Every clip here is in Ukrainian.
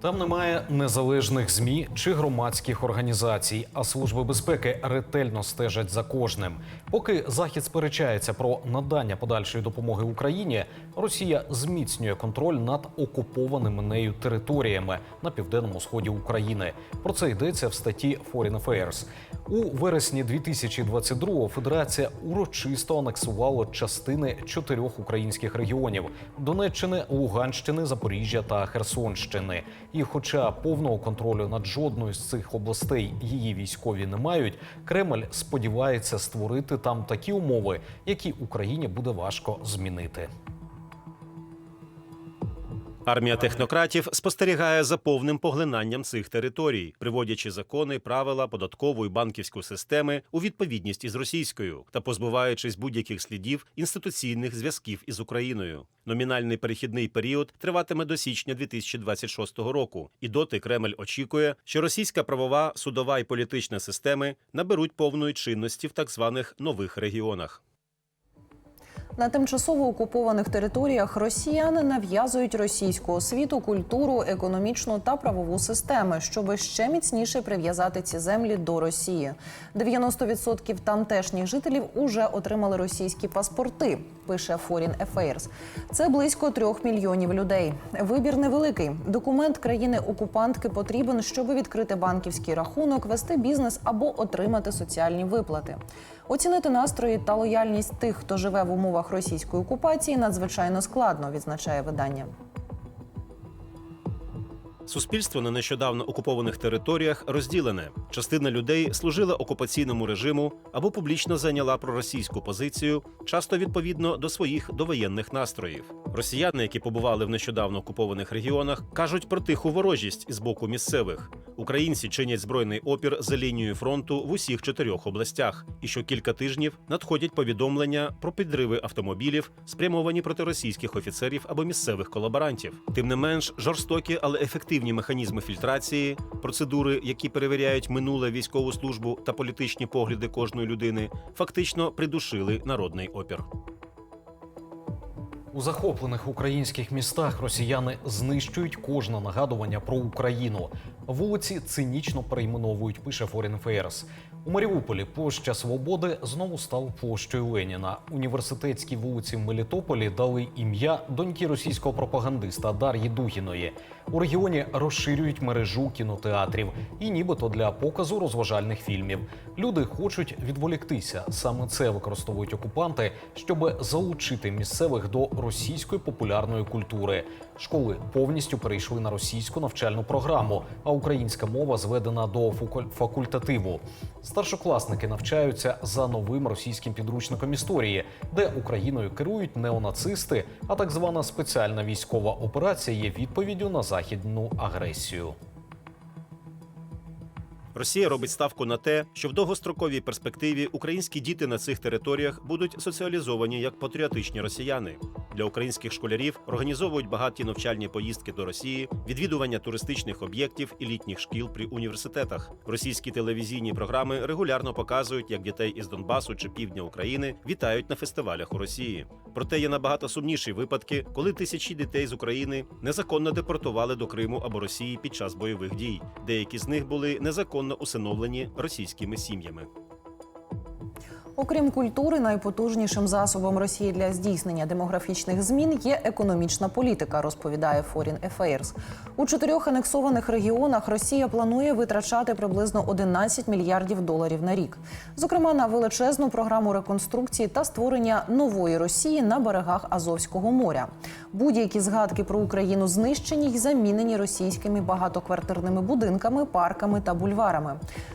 Там немає незалежних змі чи громадських організацій, а служби безпеки ретельно стежать за кожним. Поки захід сперечається про надання подальшої допомоги Україні, Росія зміцнює контроль над окупованими нею територіями на південному сході України. Про це йдеться в статті Foreign Affairs. У вересні 2022-го Федерація урочисто анексувала частини чотирьох українських регіонів: Донеччини, Луганщини, Запоріжжя та Херсонщини. І, хоча повного контролю над жодною з цих областей її військові не мають, Кремль сподівається створити там такі умови, які Україні буде важко змінити. Армія технократів спостерігає за повним поглинанням цих територій, приводячи закони, правила, податкову і банківську системи у відповідність із російською та позбуваючись будь-яких слідів інституційних зв'язків із Україною. Номінальний перехідний період триватиме до січня 2026 року, і доти Кремль очікує, що російська правова, судова і політична системи наберуть повної чинності в так званих нових регіонах. На тимчасово окупованих територіях росіяни нав'язують російську освіту, культуру, економічну та правову системи, щоб ще міцніше прив'язати ці землі до Росії. 90% тамтешніх жителів уже отримали російські паспорти. Пише Foreign Affairs. Це близько трьох мільйонів людей. Вибір невеликий. Документ країни-окупантки потрібен, щоб відкрити банківський рахунок, вести бізнес або отримати соціальні виплати. Оцінити настрої та лояльність тих, хто живе в умовах російської окупації, надзвичайно складно, відзначає видання. Суспільство на нещодавно окупованих територіях розділене. Частина людей служила окупаційному режиму або публічно зайняла проросійську позицію, часто відповідно до своїх довоєнних настроїв. Росіяни, які побували в нещодавно окупованих регіонах, кажуть про тиху ворожість з боку місцевих. Українці чинять збройний опір за лінією фронту в усіх чотирьох областях, і що кілька тижнів надходять повідомлення про підриви автомобілів, спрямовані проти російських офіцерів або місцевих колаборантів. Тим не менш, жорстокі, але ефективні механізми фільтрації, процедури, які перевіряють минуле військову службу та політичні погляди кожної людини, фактично придушили народний опір. У захоплених українських містах росіяни знищують кожне нагадування про Україну. Вулиці цинічно перейменовують, пише Foreign Affairs. У Маріуполі площа Свободи знову стала площею Леніна. Університетській вулиці в Мелітополі дали ім'я доньки російського пропагандиста Дар'ї Дугіної. У регіоні розширюють мережу кінотеатрів і нібито для показу розважальних фільмів. Люди хочуть відволіктися. Саме це використовують окупанти, щоб залучити місцевих до російської популярної культури. Школи повністю перейшли на російську навчальну програму, а українська мова зведена до факультативу. Старшокласники навчаються за новим російським підручником історії, де Україною керують неонацисти, а так звана спеціальна військова операція є відповіддю на західну агресію. Росія робить ставку на те, що в довгостроковій перспективі українські діти на цих територіях будуть соціалізовані як патріотичні росіяни. Для українських школярів організовують багаті навчальні поїздки до Росії, відвідування туристичних об'єктів і літніх шкіл при університетах. Російські телевізійні програми регулярно показують, як дітей із Донбасу чи півдня України вітають на фестивалях у Росії. Проте є набагато сумніші випадки, коли тисячі дітей з України незаконно депортували до Криму або Росії під час бойових дій. Деякі з них були незаконно усиновлені російськими сім'ями. Окрім культури, найпотужнішим засобом Росії для здійснення демографічних змін є економічна політика, розповідає Foreign Affairs. У чотирьох анексованих регіонах Росія планує витрачати приблизно 11 мільярдів доларів на рік, зокрема на величезну програму реконструкції та створення нової Росії на берегах Азовського моря. Будь-які згадки про Україну знищені й замінені російськими багатоквартирними будинками, парками та бульварами.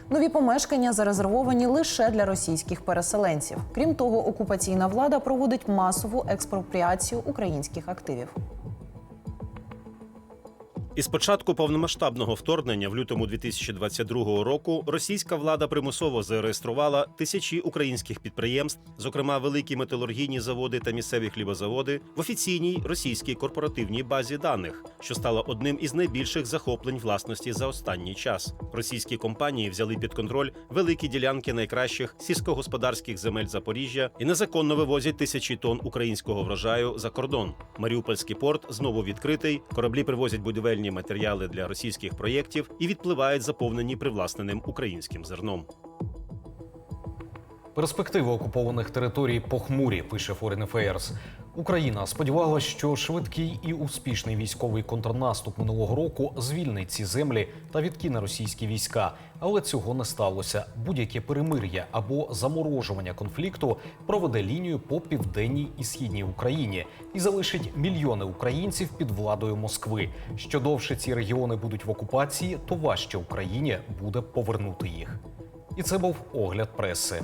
Нові помешкання зарезервовані лише для російських переселенців. Крім того, окупаційна влада проводить масову експропріацію українських активів. Із початку повномасштабного вторгнення в лютому 2022 року російська влада примусово зареєструвала тисячі українських підприємств, зокрема великі металургійні заводи та місцеві хлібозаводи, в офіційній російській корпоративній базі даних, що стало одним із найбільших захоплень власності за останній час. Російські компанії взяли під контроль великі ділянки найкращих сільськогосподарських земель Запоріжжя і незаконно вивозять тисячі тонн українського врожаю за кордон. Маріупольський порт знову відкритий. Кораблі привозять будівельні будівельні матеріали для російських проєктів і відпливають заповнені привласненим українським зерном. Перспективи окупованих територій похмурі, пише Foreign Affairs. Україна сподівалася, що швидкий і успішний військовий контрнаступ минулого року звільнить ці землі та відкине російські війська, але цього не сталося. Будь-яке перемир'я або заморожування конфлікту проведе лінію по південній і східній Україні і залишить мільйони українців під владою Москви. Що довше ці регіони будуть в окупації, то важче Україні буде повернути їх. І це був огляд преси.